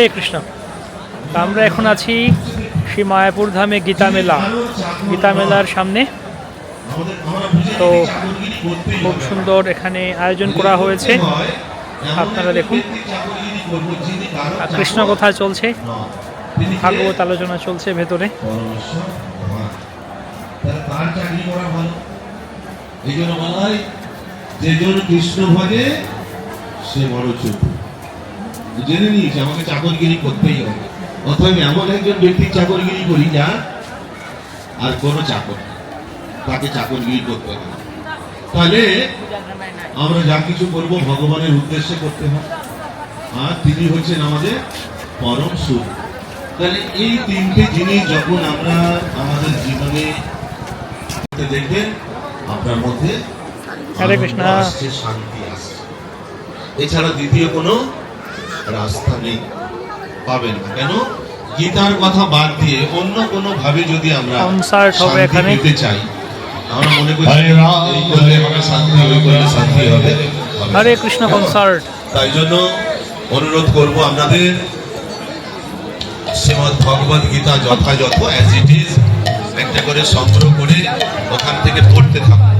হরে কৃষ্ণ। আমরা এখন আছি শ্রী মায়াপুর ধামে গীতা মেলা। গীতা মেলার সামনে। তো খুব সুন্দর এখানে আয়োজন করা হয়েছে। আপনারা দেখুন। কৃষ্ণ কথা চলছে। ভাগবত আলোচনা চলছে ভেতরে। কৃষ্ণ ভজে, সে বড় চুপ জেনে নিয়েছে আমাকে চাকরগিরি করতেই হবে। অথবা এমন একজন ব্যক্তির চাকরগিরি করি যা আর কোনো চাকর তাকে চাকরগিরি করতে হবে। তাহলে আমরা যা কিছু করব ভগবানের উদ্দেশ্যে করতে হবে। আর তিনি হচ্ছেন আমাদের পরম সুখ তাহলে এই তিনটে জিনিস যখন আমরা আমাদের জীবনে দেখবেন আপনার মধ্যে শান্তি আসছে। এছাড়া দ্বিতীয় কোনো রাস্তা নেই। পাবেন না। কেন? গীতার কথা বাদ দিয়ে অন্য কোনো ভাবে যদি আমরা হবে। পেতে চাই আমরা মনে করি হরে রাম। এই করলে হবে শান্তি ওই করলে শান্তি হবে। হবে। হরে কৃষ্ণ কনসার্ট। তাই জন্য অনুরোধ করব আপনাদের শ্রীমদ ভগবদ গীতা যথাযথ অ্যাজ ইট ইজ একটা করে সংগ্রহ করে ওখান থেকে পড়তে থাকুন।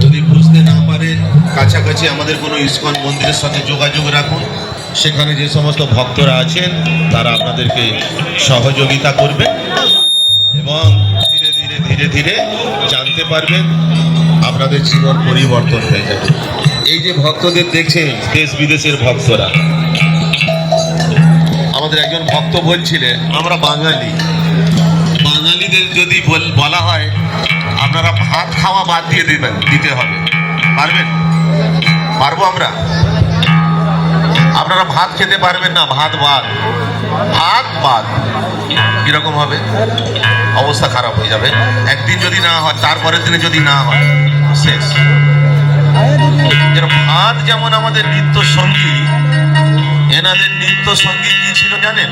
যদি বুঝতে না পারে কাছাকাছি আমাদের কোনো ইস্কন মন্দিরের সঙ্গে যোগাযোগ রাখুন। সেখানে যে সমস্ত ভক্তরা আছেন, তারা আপনাদেরকে সহযোগিতা করবে এবং ধীরে ধীরে ধীরে ধীরে জানতে পারবেন আপনাদের জীবন পরিবর্তন হয়ে যাবে। এই যে ভক্তদের দেখছেন, দেশ বিদেশের ভক্তরা। আমাদের একজন ভক্ত বলছিলেন, আমরা বাঙালি। বাঙালিদের যদি বল- হয়, আপনারা ভাত খাওয়া বাদ দিয়ে দিবেন, দিতে হবে। পারবেন? পারব আমরা? আপনারা ভাত খেতে পারবেন না, ভাত ভাত ভাত ভাত কীরকম হবে? অবস্থা খারাপ হয়ে যাবে। একদিন যদি না হয়, তারপরের দিনে যদি না হয়, শেষ। ভাত যেমন আমাদের নিত্য সঙ্গী এনাদের নিত্য সঙ্গী কি ছিল জানেন?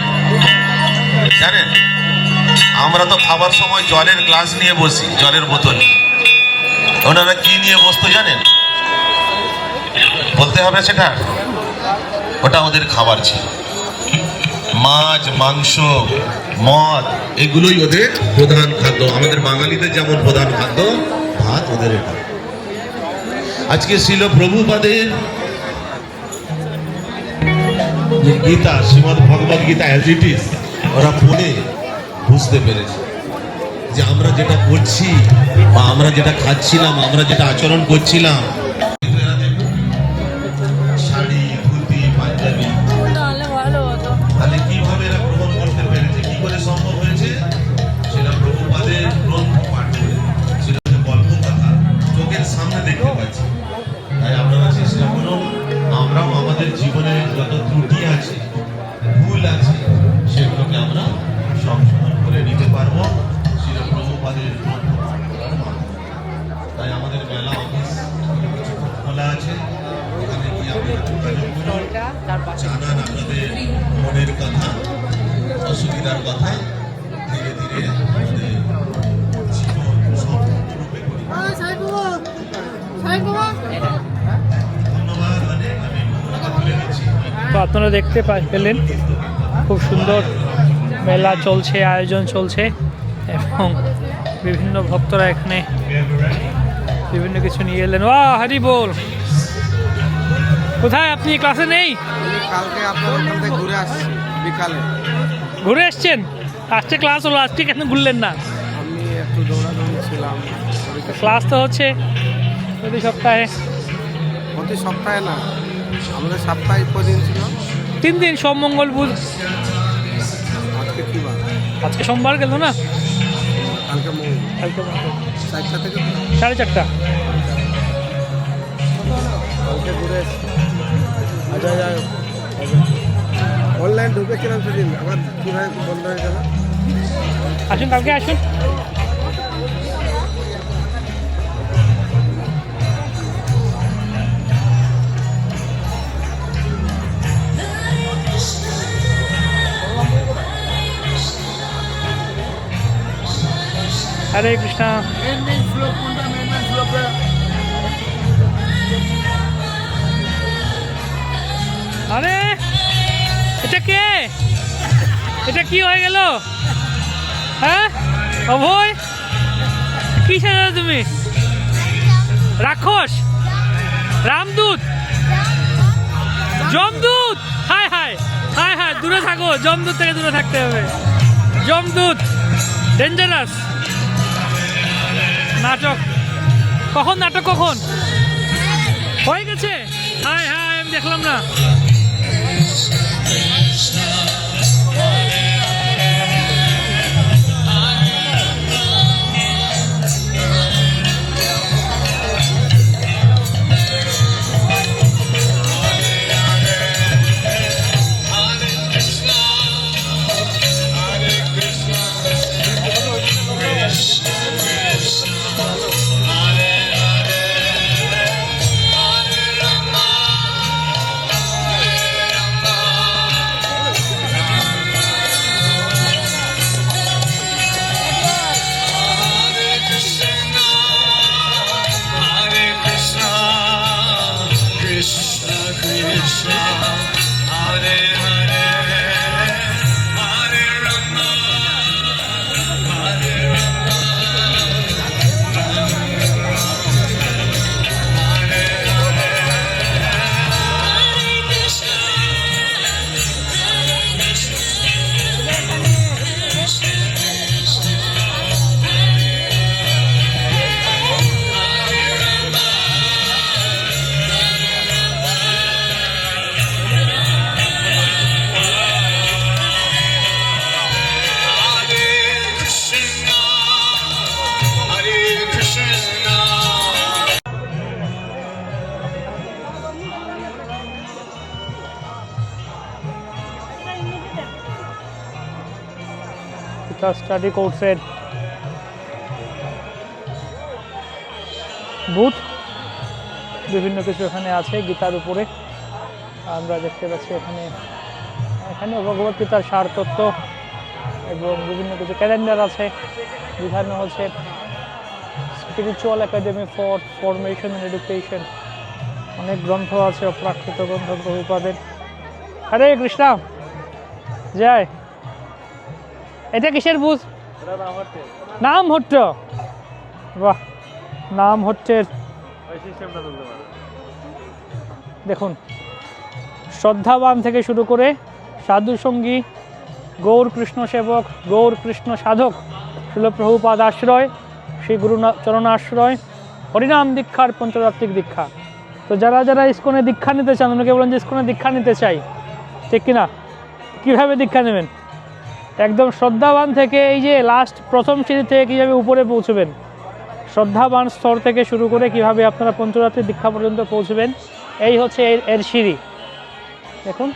জানেন? আমরা তো খাবার সময় জলের গ্লাস নিয়ে বসি, জলের বোতল। ওনারা কি নিয়ে বসতো জানেন? বলতে হবে সেটা। ওটা ওদের খাবার ছিল। মাছ, মাংস, মদ, এগুলোই ওদের প্রধান খাদ্য। আমাদের বাঙালিদের যেমন প্রধান খাদ্য, ভাত ওদের এটা। আজকে ছিল প্রভুপাদের যে Gita, Srimad Bhagavad Gita as it is ওরা পড়ে বুঝতে পেরেছে যে আমরা যেটা করছি বা আমরা যেটা খাচ্ছিলাম, আমরা যেটা আচরণ করছিলাম আপনারা দেখতে পেলেন। খুব সুন্দর মেলা চলছে আয়োজন চলছে এবং বিভিন্ন ভক্তরা এখানে বিভিন্ন কিছু নিয়ে এলেন। ও হরি বল। কোথায় আপনি? ক্লাসে নেই? কালকে আপনার ঘুরে আসছি বিকালে। ঘুরে এসছেন আজকে ক্লাস হলো আজকে কেন ঘুরলেন না? আমি একটু দৌড়াদৌড়ি ছিলাম। ক্লাস তো হচ্ছে প্রতি সপ্তাহে। প্রতি সপ্তাহে না আমাদের সাপ্তাহিক কদিন ছিল। তিন দিন সোম মঙ্গল বুধ। আজকে আজকে সোমবার গেল না? সাড়ে চারটা। আচ্ছা অনলাইন ঢুকেছিলাম সেদিন। আবার কীভাবে বন্ধ হয়ে গেল? আসুন কালকে আসুন। হরে কৃষ্ণ। আরে, এটা কে? এটা কি হয়ে গেল? হ্যাঁ? অভয়? কি সাজা তুমি? রাক্ষস? রামদূত? জমদূত হায় হায় হায় হায়, দূরে থাকো জমদূত থেকে দূরে থাকতে হবে। জমদূত ডেঞ্জারাস নাটক। কখন নাটক কখন? হয়ে গেছে? হায় হায় আমি দেখলাম না। স্টাডি কোর্সের বুথ বিভিন্ন কিছু এখানে আছে গীতার উপরে। আমরা দেখতে পাচ্ছি এখানে এখানে ভগবত গীতার সার তত্ত্ব এবং বিভিন্ন কিছু ক্যালেন্ডার আছে বিভিন্ন হচ্ছে spiritual academy for formation and education অনেক গ্রন্থ আছে, অপ্রাকৃত গ্রন্থ প্রভুপাদের হরে কৃষ্ণ! জয়! এটা কিসের বুঝ? নাম হট্ট। বাহ, নাম হট্টের দেখুন, শ্রদ্ধাবান থেকে শুরু করে সাধু সঙ্গী গৌর কৃষ্ণ সেবক, গৌর কৃষ্ণ সাধক শিল প্রভুপাদ আশ্রয়, শ্রী গুরু চরণ আশ্রয় হরিনাম দীক্ষার পঞ্চরাত্রিক দীক্ষা। তো যারা যারা ইস্কনে দীক্ষা নিতে চান, অনেকে বলেন যে ইস্কনে দীক্ষা নিতে চাই, ঠিক কিনা? কীভাবে দীক্ষা নেবেন? একদম শ্রদ্ধাবান থেকে এই যে লাস্ট প্রথম সিঁড়ি থেকে কীভাবে উপরে পৌঁছবেন? শ্রদ্ধাবান স্তর থেকে শুরু করে কীভাবে আপনারা পঞ্চরাত্রি দীক্ষা পর্যন্ত পৌঁছবেন? এই হচ্ছে এর সিঁড়ি। দেখুন।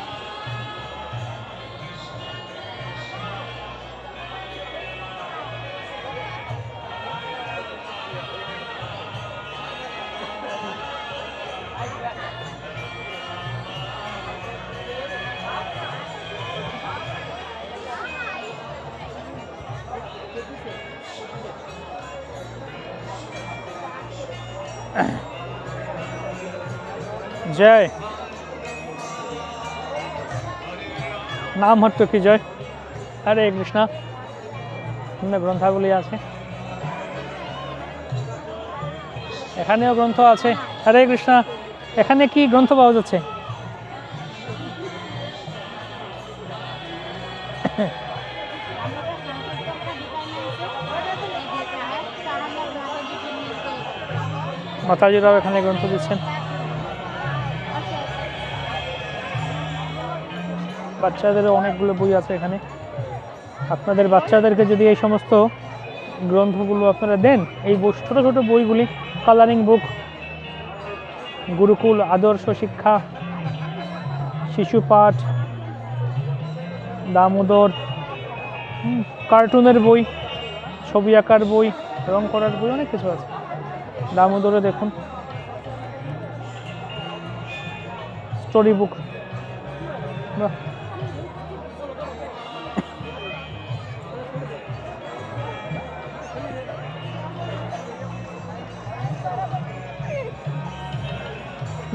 জয়। নাম হট্ট কি জয়? হরে কৃষ্ণ, এখানে গ্রন্থাগুলি আছে। এখানেও গ্রন্থ আছে। হরে কৃষ্ণা, এখানে কি গ্রন্থ পাওয়া যাচ্ছে? মাতাজিরাও এখানে গ্রন্থ দিচ্ছেন। বাচ্চাদেরও অনেকগুলো বই আছে এখানে। আপনাদের বাচ্চাদেরকে যদি এই সমস্ত গ্রন্থগুলো আপনারা দেন, এই ছোটো ছোটো বইগুলি কালারিং বুক গুরুকুল, আদর্শ শিক্ষা, শিশু পাঠ, দামোদর কার্টুনের বই, ছবি আঁকার বই, রং করার বই, অনেক কিছু আছে। দামোদরে দেখুন। স্টোরি বুক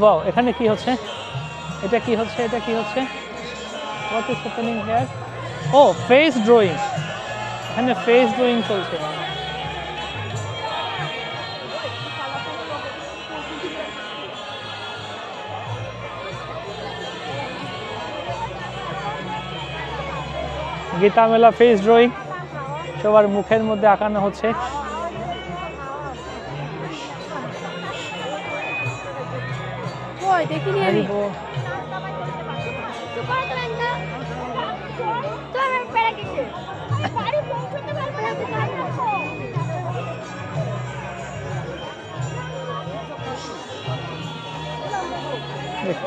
বাহ। এখানে কি হচ্ছে? এটা কি হচ্ছে? এটা কি হচ্ছে? ও ফেস ড্রয়িং এখানে ফেস ড্রয়িং চলছে। গীতা মেলা ফেস ড্রয়িং সবার মুখের মধ্যে আঁকানো হচ্ছে। কই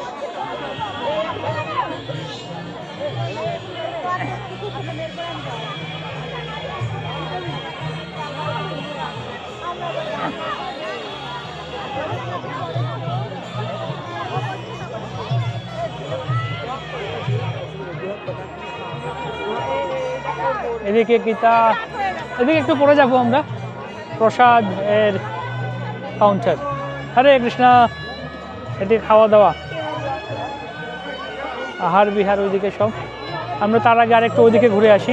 এদিকে গীতা, এদিকে একটু পরে যাব আমরা। প্রসাদ এর কাউন্টার হরে কৃষ্ণা এটি খাওয়া দাওয়া। আহার বিহার ওইদিকে সব। আমরা তার আগে আরেকটু ওইদিকে ঘুরে আসি,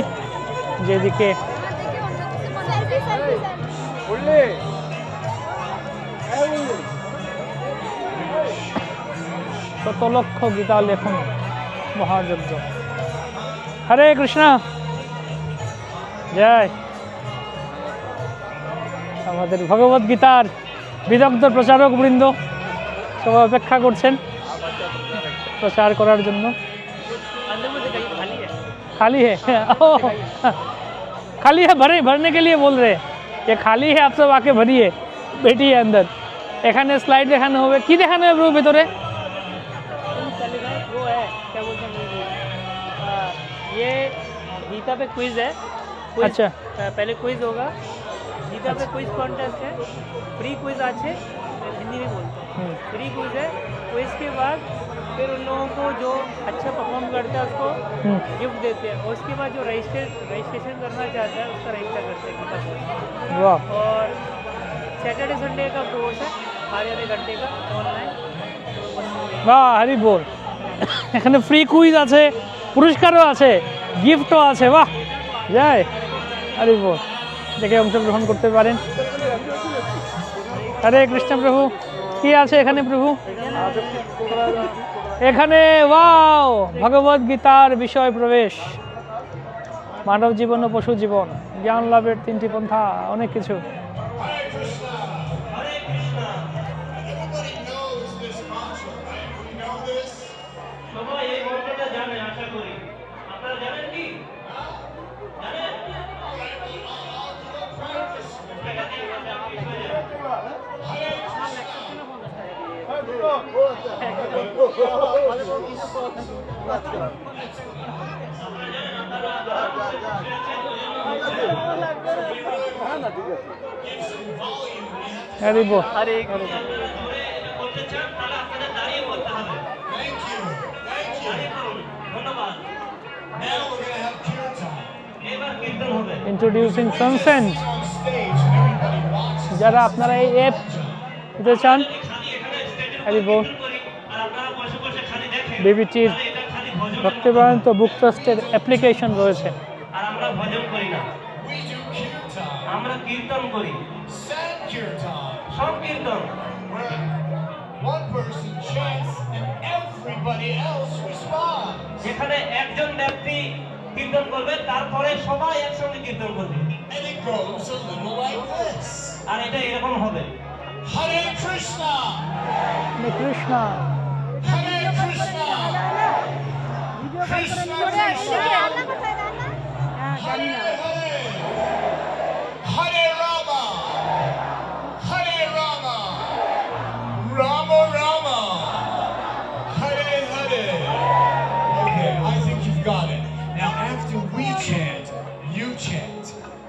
যেদিকে শত লক্ষ গীতা লেখন, মহাযজ্ঞ। হরে কৃষ্ণ। জয় আমাদের ভগবত গীতার বিদগ্ধ প্রচারক বৃন্দ সবাই অপেক্ষা করছেন প্রচার করার জন্য खाली है ओ, खाली है भरे भरने के लिए बोल रहे हैं। ये खाली है आप सब आके भरिए बैठिए अंदर এখানে স্লাইড দেখানো হবে কি দেখানো হবে প্রভু ভেতরে वो है क्या बोलते हैं वो, आ, ये गीता पे क्विज है क्विज अच्छा। पहले क्विज होगा गीता पे क्विज कॉन्टेस्ट है फ्री क्विज आज है हिंदी में बोलते हैं হুম, फ्री क्विज है क्विज के बाद फिर उन लोगों को जो अच्छा परफॉर्म करता है उसको হুম। गिफ्ट देते हैं और उसके बाद जो रजिस्टर रजिस्ट्रेशन करना चाहता है उसका रजिस्टर करते हैं गीता पे বাহ और सैटरडे संडे का कोर्स है आधे आधे घंटे का ऑनलाइन तो बस वही। বাহ হারি বল এখানে ফ্রি কুইজ আছে পুরস্কারও আছে গিফটও আছে বাহ যায় বল দেখে অংশগ্রহণ করতে পারেন। হরে কৃষ্ণ প্রভু, কি আছে এখানে প্রভু? এখানে, ওয়াও, ভগবত গীতার বিষয় প্রবেশ। মানব জীবন ও পশু জীবন, জ্ঞান লাভের তিনটি পন্থা, অনেক কিছু। হরি বল আরে ইন্ট্রোডিউসিং সানসেন্ট যারা আপনারা এই অ্যাপ নিতে চান হরি বল বিবিটির ভক্তিবায়ন্ত বুক ট্রাস্টের অ্যাপ্লিকেশন রয়েছে। আর আমরা ভজন করি না। আমরা কীর্তন করি. যেখানে একজন ব্যক্তি কীর্তন করবে তারপরে সবাই একসঙ্গে কীর্তন করবে. আর এটা এরকম হবে। Hare Krishna, Krishna.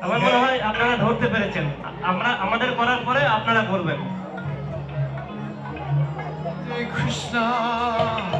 আমার মনে হয় আপনারা ধরতে পেরেছেন আমরা আমাদের করার পরে আপনারা করবেন Hare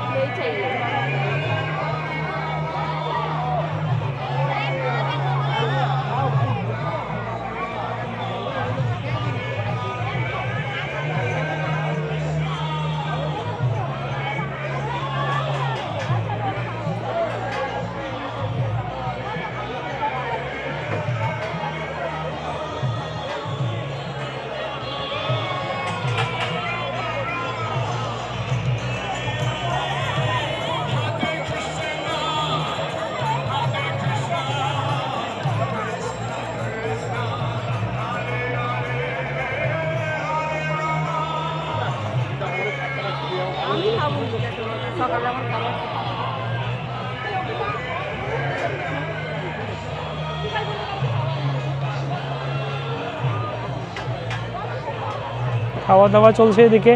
খাওয়া দাওয়া চলছে এদিকে।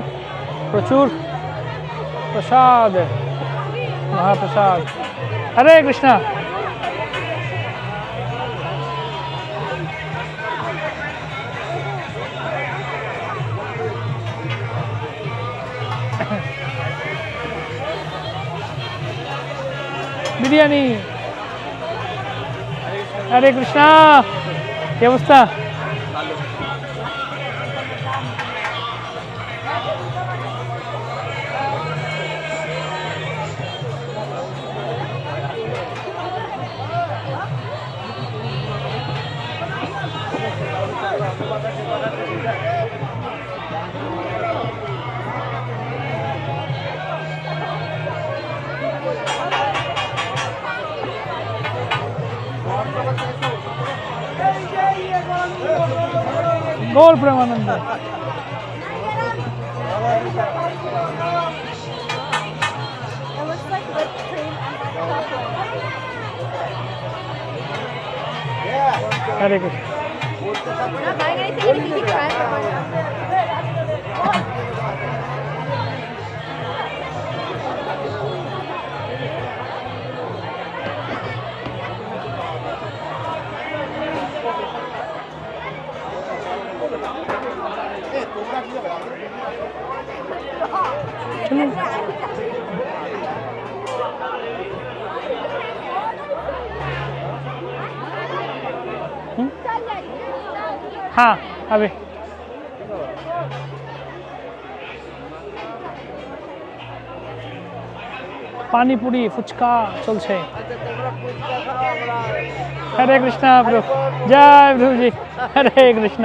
প্রচুর প্রসাদ মহাপ্রসাদ। হরে কৃষ্ণ! বিরিয়ানি। হরে কৃষ্ণ! কি অবস্থা? गौर प्रेमानंद। हरे कृष्ण। हाँ अभी পানিপুরি ফুচকা চলছে হরে কৃষ্ণ প্রভু জয় প্রভুজি হরে কৃষ্ণ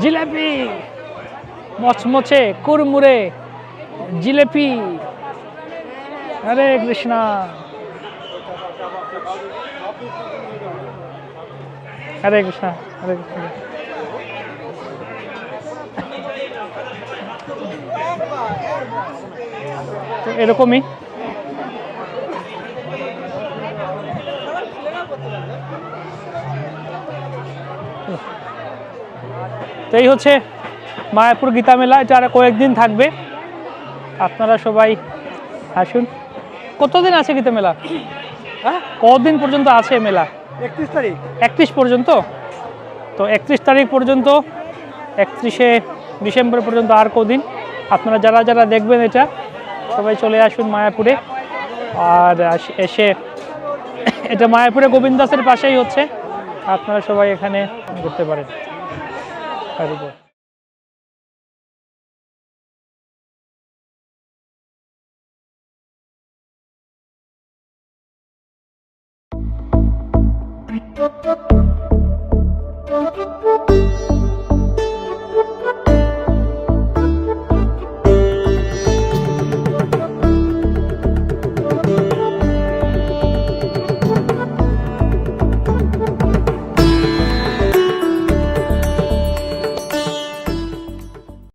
জিলাপি মচমচে কুরমুরে জিলেপি। হরে কৃষ্ণ। হরে কৃষ্ণ হরে কৃষ্ণ। এরকমই। তো এই হচ্ছে মায়াপুর গীতা মেলা এটা আর কয়েকদিন থাকবে। আপনারা সবাই আসুন। কতদিন আছে গীতা মেলা? হ্যাঁ? কতদিন পর্যন্ত আছে মেলা? একত্রিশ তারিখ। একত্রিশ পর্যন্ত? তো একত্রিশ তারিখ পর্যন্ত একত্রিশে ডিসেম্বর পর্যন্ত আর কদিন? আপনারা যারা যারা দেখবেন এটা সবাই চলে আসুন মায়াপুরে। আর এসে এটা মায়াপুরে গোবিন্দাসের পাশেই হচ্ছে। আপনারা সবাই এখানে ঘুরতে পারেন। কারিগর Thank you.